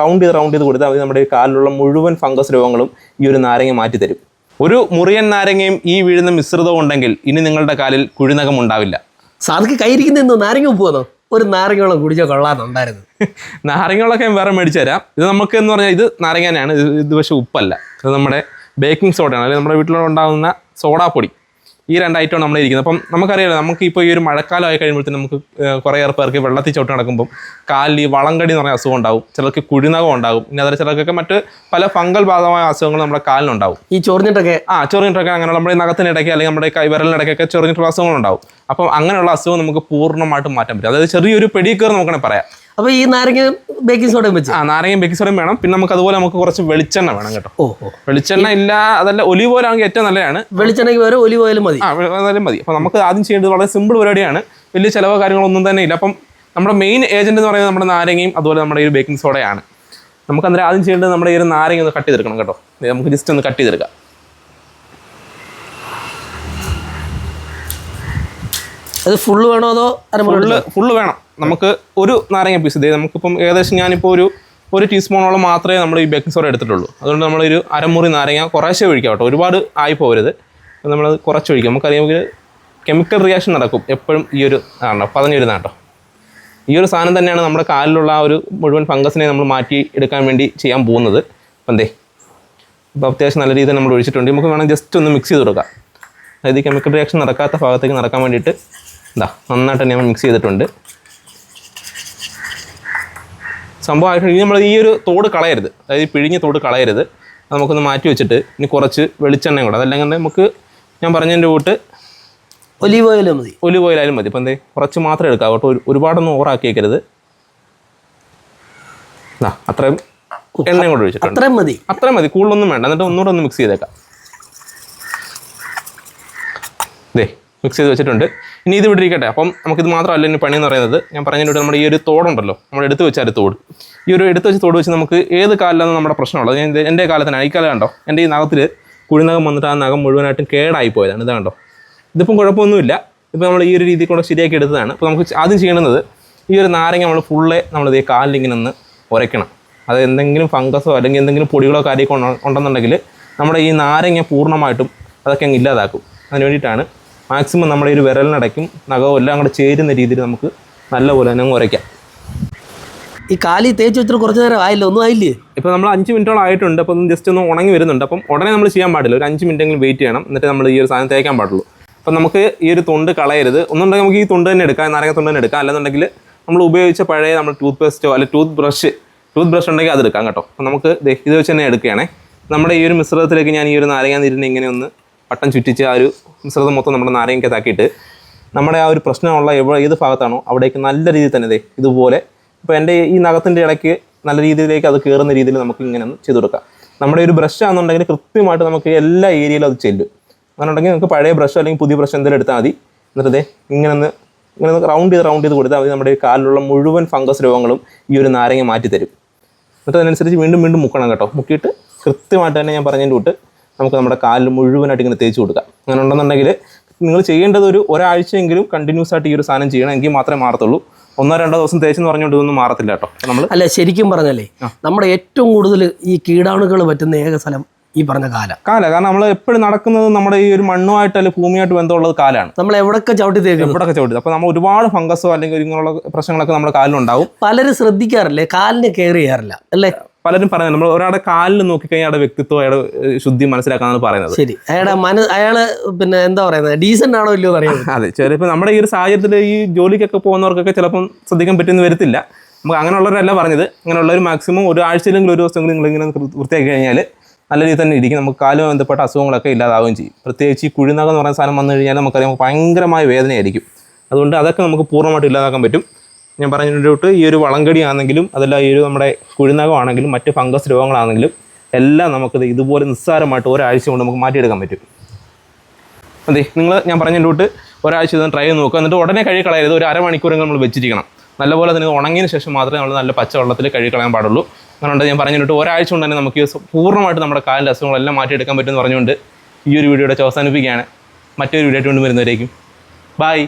Round ചെയ്ത് round ചെയ്ത് കൊടുത്താൽ മതി. നമ്മുടെ കാലിലുള്ള മുഴുവൻ ഫംഗസ് രോഗങ്ങളും ഈ ഒരു നാരങ്ങ മാറ്റി തരും ഒരു മുറിയൻ നാരങ്ങയും ഈ വീഴുന്ന മിശ്രിതവും ഉണ്ടെങ്കിൽ ഇനി നിങ്ങളുടെ കാലിൽ കുഴിനകം ഉണ്ടാവില്ല. സാധിക്ക് കയ്യിരിക്കുന്ന എന്തോ നാരങ്ങ പോകുന്നോ ഒരു നാരങ്ങ കുടിച്ചോ കുടിച്ചാൽ കൊള്ളാന്നുണ്ടായിരുന്നു നാരങ്ങളൊക്കെ ഞാൻ വേറെ മേടിച്ചു തരാം. ഇത് നമുക്ക് എന്ന് പറഞ്ഞാൽ ഇത് നാരങ്ങാനാണ് ഇത് പക്ഷേ ഉപ്പല്ല. ഇത് നമ്മുടെ ബേക്കിംഗ് സോഡയാണ് അല്ലെങ്കിൽ നമ്മുടെ വീട്ടിലുണ്ടാകുന്ന സോഡാപ്പൊടി ഈ രണ്ട് ഐറ്റമാണ് നമ്മൾ ഇരിക്കുന്നത് അപ്പം നമുക്കറിയാലോ നമുക്ക് ഇപ്പോൾ ഈ ഒരു മഴക്കാലമായി കഴിയുമ്പോഴത്തേക്കും നമുക്ക് കുറേ കുറേയേറെ പേർക്ക് വെള്ളത്തിൽ ചവിട്ടി നടക്കുമ്പോൾ കാലിൽ ഈ വളങ്കടി എന്ന് പറഞ്ഞ അസുഖം ഉണ്ടാവും. ചിലർക്ക് കുഴിനകം ഉണ്ടാവും ഇനി അതിൽ ചിലർക്കൊക്കെ മറ്റ് പല ഫംഗൽ ബാധമായ അസുഖങ്ങൾ നമ്മുടെ കാലിനുണ്ടാവും ഈ ചൊറിഞ്ഞിട്ടൊക്കെ? ആ ചൊറിഞ്ഞിട്ടൊക്കെ അങ്ങനെ നമ്മുടെ ഈ നഖത്തിനിടയ്ക്ക് അല്ലെങ്കിൽ നമ്മുടെ കൈ വിരലിനിടയ്ക്കൊക്കെ ചൊറിഞ്ഞിട്ടുള്ള അസുഖങ്ങളുണ്ടാവും. അപ്പം അങ്ങനെയുള്ള അസുഖം നമുക്ക് പൂർണമായിട്ടും മാറ്റാൻ പറ്റും. അതായത് ചെറിയൊരു പെടിക്കേർ നമുക്കാണെങ്കിൽ പറയാം. അപ്പൊ ഈ നാരങ്ങ ബേക്കിംഗ് സോഡയും വെച്ച്? ആ നാരങ്ങയും ബേക്കിംഗ് സോഡയും വേണം. പിന്നെ നമുക്ക് അതുപോലെ നമുക്ക് കുറച്ച് വെളിച്ചെണ്ണ വേണം കേട്ടോ. ഓ വെളിച്ചെണ്ണ ഇല്ല അതല്ല ഒലിവ് ഓയിൽ ആണെങ്കിൽ ഏറ്റവും നല്ലതാണ്. വെളിച്ചെണ്ണയ്ക്ക് വേറെ ഒലിവ് ഓയിലും മതി. ആ അതായാലും മതി. അപ്പോൾ നമുക്ക് ആദ്യം ചെയ്യേണ്ടത് വളരെ സിമ്പിൾ പരിപാടിയാണ്. വലിയ ചിലവോ കാര്യങ്ങളൊന്നും തന്നെ ഇല്ല. അപ്പം നമ്മുടെ മെയിൻ ഏജന്റ് എന്ന് പറയുന്നത് നമ്മുടെ നാരങ്ങയും അതുപോലെ നമ്മുടെ ഈ ബേക്കിംഗ് സോഡയാണ് നമുക്ക് അന്നേരം ആദ്യം ചെയ്യേണ്ടത് നമ്മുടെ ഈ ഒരു നാരങ്ങ ഒന്ന് കട്ട് ചെയ്തെടുക്കണം കേട്ടോ. നമുക്ക് ജസ്റ്റ് ഒന്ന് കട്ട് ചെയ്തെടുക്കാം. അത് ഫുള്ള് വേണോ അതോ ഫുള്ള് ഫുള്ള് വേണം. നമുക്ക് ഒരു നാരങ്ങ പീസ് ഇതേ നമുക്കിപ്പം ഏകദേശം ഞാനിപ്പോൾ ഒരു ഒരു ടീസ്പൂണോളം മാത്രമേ നമ്മൾ ഈ ബേക്കിംഗ് സോഡ എടുത്തിട്ടുള്ളൂ. അതുകൊണ്ട് നമ്മളൊരു അരമുറി നാരങ്ങ കുറേശ്ശേ ഒഴിക്കാം കേട്ടോ. ഒരുപാട് ആയി പോകരുത് നമ്മളത് കുറച്ച് ഒഴിക്കാം. നമുക്കറിയാമെങ്കിൽ കെമിക്കൽ റിയാക്ഷൻ നടക്കും എപ്പോഴും ഈ ഒരു ആണോ പതഞ്ഞൊരുന്ന കേട്ടോ ഈ ഒരു സാധനം തന്നെയാണ് നമ്മുടെ കാലിലുള്ള ആ ഒരു മുഴുവൻ ഫംഗസിനെ നമ്മൾ മാറ്റി എടുക്കാൻ വേണ്ടി ചെയ്യാൻ പോകുന്നത്. അപ്പം എന്തേ അപ്പോൾ അത്യാവശ്യം നല്ല രീതിയിൽ നമ്മൾ ഒഴിച്ചിട്ടുണ്ട്. നമുക്ക് വേണം ജസ്റ്റ് ഒന്ന് മിക്സ് ചെയ്ത് കൊടുക്കാം. അതായത് കെമിക്കൽ റിയാക്ഷൻ നടക്കാത്ത ഭാഗത്തേക്ക് നടക്കാൻ വേണ്ടിയിട്ട് ഇതാ നന്നായിട്ട് തന്നെ മിക്സ് ചെയ്തിട്ടുണ്ട്. സംഭവമായിട്ട് ഇനി നമ്മൾ ഈ ഒരു തോട് കളയരുത്. അതായത് ഈ പിഴിഞ്ഞ തോട് കളയരുത്. നമുക്കൊന്ന് മാറ്റി വെച്ചിട്ട് ഇനി കുറച്ച് വെളിച്ചെണ്ണയും കൂടെ. അതല്ലെങ്കിൽ നമുക്ക് ഞാൻ പറഞ്ഞതിന്റെ കൂട്ട് ഒലിവ് ഓയിലും മതി. ഒലിവ് ഓയിലായാലും മതി. ഇപ്പം എന്തേ? കുറച്ച് മാത്രമേ എടുക്കാം. കേട്ടോ ഒരു- ഒരുപാടൊന്നും ഓവറാക്കിയേക്കരുത് ആ അത്രയും എണ്ണയും കൂടെ ഒഴിച്ചിട്ടുണ്ട്. അത്രയും മതി. അത്രയും മതി. കൂടുതലൊന്നും വേണ്ട. എന്നിട്ട് ഒന്നുകൂടെ ഒന്ന് മിക്സ് ചെയ്തേക്കാം. ദേ മിക്സ് ചെയ്ത് വെച്ചിട്ടുണ്ട്. ഇനി ഇത് വിട്ടിരിക്കട്ടെ. അപ്പം നമുക്കിത് മാത്രമല്ല ഇനി പണി എന്ന് പറയുന്നത്. ഞാൻ പറഞ്ഞതിന്റെ നമ്മുടെ ഈ ഒരു തോടുണ്ടല്ലോ. നമ്മൾ എടുത്ത് വെച്ചാൽ തോട്. ഈ ഒരു എടുത്തു വെച്ച് തോട് വെച്ച് നമുക്ക് ഏത് കാലിലാണ് നമ്മുടെ പ്രശ്നമുള്ളത്? ഞാൻ എന്റെ കാലത്താണ് ഈ കാലം കണ്ടോ? എന്റെ ഈ നഖത്തിൽ കുഴിനകം വന്നിട്ട് ആ നഖം മുഴുവനായിട്ടും കേടായി പോയതാണ്. ഇത് കണ്ടോ? ഇതിപ്പം കുഴപ്പമൊന്നുമില്ല. ഇപ്പം നമ്മൾ ഈ ഒരു രീതിയിൽ കൂടെ ശരിയാക്കി എടുത്തതാണ്. അപ്പോൾ നമുക്ക് ആദ്യം ചെയ്യേണ്ടത് ഈ ഒരു നാരങ്ങ നമ്മൾ ഫുള്ള് നമ്മൾ ഈ കാലിലിങ്ങനെ ഒന്ന് ഉരയ്ക്കണം അത് എന്തെങ്കിലും ഫംഗസോ അല്ലെങ്കിൽ എന്തെങ്കിലും പൊടികളോ കാര്യമൊക്കെ ഉണ്ട- ഉണ്ടെന്നുണ്ടെങ്കിൽ നമ്മുടെ ഈ നാരങ്ങ പൂർണമായിട്ടും അതൊക്കെ അങ്ങ് ഇല്ലാതാക്കും. അതിന് വേണ്ടിയിട്ടാണ് മാക്സിമം നമ്മുടെ ഈ ഒരു വിരലിനടയ്ക്കും നഖവും എല്ലാം കൂടെ ചേരുന്ന രീതിയിൽ നമുക്ക് നല്ലപോലെ തന്നെ ഉരയ്ക്കാം. ഈ കാലി തേച്ച് വെച്ചിട്ട് കുറച്ച് നേരം ആയില്ല? ഒന്നും ആയില്ലേ? ഇപ്പോൾ നമ്മൾ അഞ്ച് മിനിറ്റോളം ആയിട്ടുണ്ട്. അപ്പോൾ ജസ്റ്റ് ഒന്ന് ഉണങ്ങി വരുന്നുണ്ട്. അപ്പം ഉടനെ നമ്മൾ ചെയ്യാൻ പാടില്ല. ഒരു അഞ്ച് മിനിറ്റെങ്കിലും വെയിറ്റ് ചെയ്യണം. എന്നിട്ട് നമ്മൾ ഈ ഒരു സാധനം തേക്കാൻ പാടുള്ളൂ. അപ്പം നമുക്ക് ഈ ഒരു തൊണ്ട് കളയരുത്. ഒന്നുണ്ടെങ്കിൽ നമുക്ക് ഈ തൊണ്ട് തന്നെ എടുക്കാം. നാരങ്ങ തൊണ്ട് തന്നെ എടുക്കാം. അല്ലെന്നുണ്ടെങ്കിൽ നമ്മൾ ഉപയോഗിച്ച പഴയ നമ്മൾ ടൂത്ത് പേസ്റ്റോ അല്ലെങ്കിൽ ടൂത്ത് ബ്രഷ് ടൂത്ത് ബ്രഷ് ഉണ്ടെങ്കിൽ അത് എടുക്കാം കേട്ടോ. അപ്പം നമുക്ക് ഇത് വെച്ച് തന്നെ എടുക്കുകയാണേ. നമ്മുടെ ഈ ഒരു മിശ്രിതത്തിലേക്ക് ഞാൻ ഈ ഒരു നാരങ്ങ നീരിനെ ഇങ്ങനെ ഒന്ന് പട്ടം ചുറ്റിച്ച് ആ ഒരു മിശ്രിതം മൊത്തം നമ്മുടെ നാരങ്ങക്കകത്താക്കിയിട്ട് നമ്മുടെ ആ ഒരു പ്രശ്നമുള്ള എവിടെ ഏത് ഭാഗത്താണോ അവിടേക്ക് നല്ല രീതിയിൽ തന്നെ ഇതുപോലെ ഇപ്പോൾ എന്റെ ഈ നഖത്തിന്റെ ഇടയ്ക്ക് നല്ല രീതിയിലേക്ക് അത് കയറുന്ന രീതിയിൽ നമുക്ക് ഇങ്ങനെ ഒന്ന് ചെയ്ത് കൊടുക്കാം. നമ്മുടെ ഒരു ബ്രഷ് ആണെന്നുണ്ടെങ്കിൽ കൃത്യമായിട്ട് നമുക്ക് എല്ലാ ഏരിയയിലും അത് ചെല്ലും. അങ്ങനെുണ്ടെങ്കിൽ നമുക്ക് പഴയ ബ്രഷ് അല്ലെങ്കിൽ പുതിയ ബ്രഷ് എന്തെങ്കിലും എടുത്താൽ മതി. എന്നിട്ട് ഇങ്ങനെ ഒന്ന് ഇങ്ങനെ ഒന്ന് റൗണ്ട് ചെയ്ത് റൗണ്ട് ചെയ്ത് കൊടുത്താൽ മതി. നമ്മുടെ കാലിലുള്ള മുഴുവൻ ഫംഗസ് രോഗങ്ങളും ഈ ഒരു നാരങ്ങ മാറ്റി തരും എന്നിട്ട് അതിനനുസരിച്ച് വീണ്ടും വീണ്ടും മുക്കണം കേട്ടോ. മുക്കിയിട്ട് കൃത്യമായിട്ട് തന്നെ ഞാൻ പറഞ്ഞതിന്റെ കൂട്ട് നമുക്ക് നമ്മുടെ കാലിൽ മുഴുവനായിട്ട് ഇങ്ങനെ തേച്ച് കൊടുക്കാം. അങ്ങനെ ഉണ്ടെന്നുണ്ടെങ്കിൽ നിങ്ങൾ ചെയ്യേണ്ടത് ഒരു ഒരാഴ്ചയെങ്കിലും കണ്ടിന്യൂസ് ആയിട്ട് ഈ ഒരു സാധനം ചെയ്യണം. എങ്കിൽ മാത്രമേ മാറത്തുള്ളൂ. ഒന്നോ രണ്ടോ ദിവസം തേച്ചെന്ന് പറഞ്ഞുകൊണ്ട് ഇതൊന്നും മാറത്തില്ല കേട്ടോ. നമ്മൾ അല്ല ശരിക്കും പറഞ്ഞല്ലേ നമ്മുടെ ഏറ്റവും കൂടുതൽ ഈ കീടാണുകൾ പറ്റുന്ന ഏക സ്ഥലം ഈ പറഞ്ഞ കാല. കാല. കാരണം നമ്മൾ എപ്പോഴും നടക്കുന്നത് നമ്മുടെ ഈ ഒരു മണ്ണുമായിട്ട് അല്ലെങ്കിൽ ഭൂമിയായിട്ട് ബന്ധമുള്ളത് കാലാണ്. നമ്മൾ എവിടൊക്കെ ചവിട്ടി തേക്കും എവിടെയൊക്കെ ചവിട്ടി. അപ്പോൾ നമ്മൾ ഒരുപാട് ഫംഗസോ അല്ലെങ്കിൽ ഇങ്ങനെയുള്ള പ്രശ്നങ്ങളൊക്കെ നമ്മുടെ കാലിലുണ്ടാവും. പലരും ശ്രദ്ധിക്കാറില്ലേ കാലിന് കെയർ ചെയ്യാറില്ല അല്ലേ? പലരും പറയുന്നത് നമ്മൾ ഒരാളുടെ കാലിൽ നോക്കിക്കഴിഞ്ഞാൽ അയാളുടെ വ്യക്തിത്വം അയാളുടെ ശുദ്ധി മനസ്സിലാക്കാന്നാണ് പറയുന്നത്. ശരി. അയാളുടെ മന അയാൾ പിന്നെ എന്താ പറയുന്നത്? ഡീസന്റ് ആണോ ഇല്ലയോ അറിയാം അതെ. ചിലപ്പോൾ നമ്മുടെ ഈ ഒരു സാഹചര്യത്തിൽ ഈ ജോലിക്കൊക്കെ പോകുന്നവർക്കൊക്കെ ചിലപ്പം ശ്രദ്ധിക്കാൻ പറ്റുന്ന വരത്തില്ല. നമുക്ക് അങ്ങനെയുള്ളവരല്ല പറഞ്ഞത്. അങ്ങനെയുള്ളവർ മാക്സിമം ഒരു ആഴ്ചയിലെങ്കിലും ഒരു ദിവസമെങ്കിലും നിങ്ങളിങ്ങനെ വൃത്തിയാക്കി കഴിഞ്ഞാൽ നല്ല രീതിയിൽ തന്നെ ഇരിക്കും. നമുക്ക് കാലുമായി ബന്ധപ്പെട്ട അസുഖങ്ങളൊക്കെ ഇല്ലാതാവുകയും ചെയ്യും. പ്രത്യേകിച്ച് ഈ കുഴിനകം എന്ന് പറയുന്ന സാധനം വന്നു കഴിഞ്ഞാൽ നമുക്കറിയാം നമുക്ക് ഭയങ്കരമായ വേദനയായിരിക്കും. അതുകൊണ്ട് അതൊക്കെ നമുക്ക് പൂർണമായിട്ട് ഇല്ലാതാക്കാൻ പറ്റും. ഞാൻ പറഞ്ഞിട്ട് ഈ ഒരു വളങ്കടി ആണെങ്കിലും അതല്ല ഈ ഒരു നമ്മുടെ കുഴിനകമാണെങ്കിലും മറ്റ് ഫംഗസ് രോഗങ്ങളാണെങ്കിലും എല്ലാം നമുക്ക് ഇതുപോലെ നിസ്സാരമായിട്ട് ഒരാഴ്ച കൊണ്ട് നമുക്ക് മാറ്റിയെടുക്കാൻ പറ്റും. അതെ നിങ്ങൾ ഞാൻ പറഞ്ഞതിന്റെ തൊട്ട് ഒരാഴ്ച ഇതൊന്ന് ട്രൈ ചെയ്ത് നോക്കുക. എന്നിട്ട് ഉടനെ കഴുകി കളയരുത് ഒരു അരമണിക്കൂറെങ്കിലും നമ്മൾ വെച്ചിരിക്കണം. നല്ലപോലെ തന്നെ ഉണങ്ങിയതിന് ശേഷം മാത്രമേ നമ്മൾ നല്ല പച്ചവെള്ളത്തിൽ കഴുകി കളയാൻ പാടുള്ളൂ. അതുകൊണ്ട് ഞാൻ പറഞ്ഞിട്ട് ഒരാഴ്ച കൊണ്ട് തന്നെ നമുക്ക് പൂർണമായിട്ട് നമ്മുടെ കാലിന്റെ അസുഖങ്ങളെല്ലാം മാറ്റിയെടുക്കാൻ പറ്റുമെന്ന് പറഞ്ഞുകൊണ്ട് ഈ ഒരു വീഡിയോയുടെ അവസാനിപ്പിക്കുകയാണ്. മറ്റൊരു വീഡിയോ ആയിട്ട് കൊണ്ട് വരുന്നവരേക്കും. ബൈ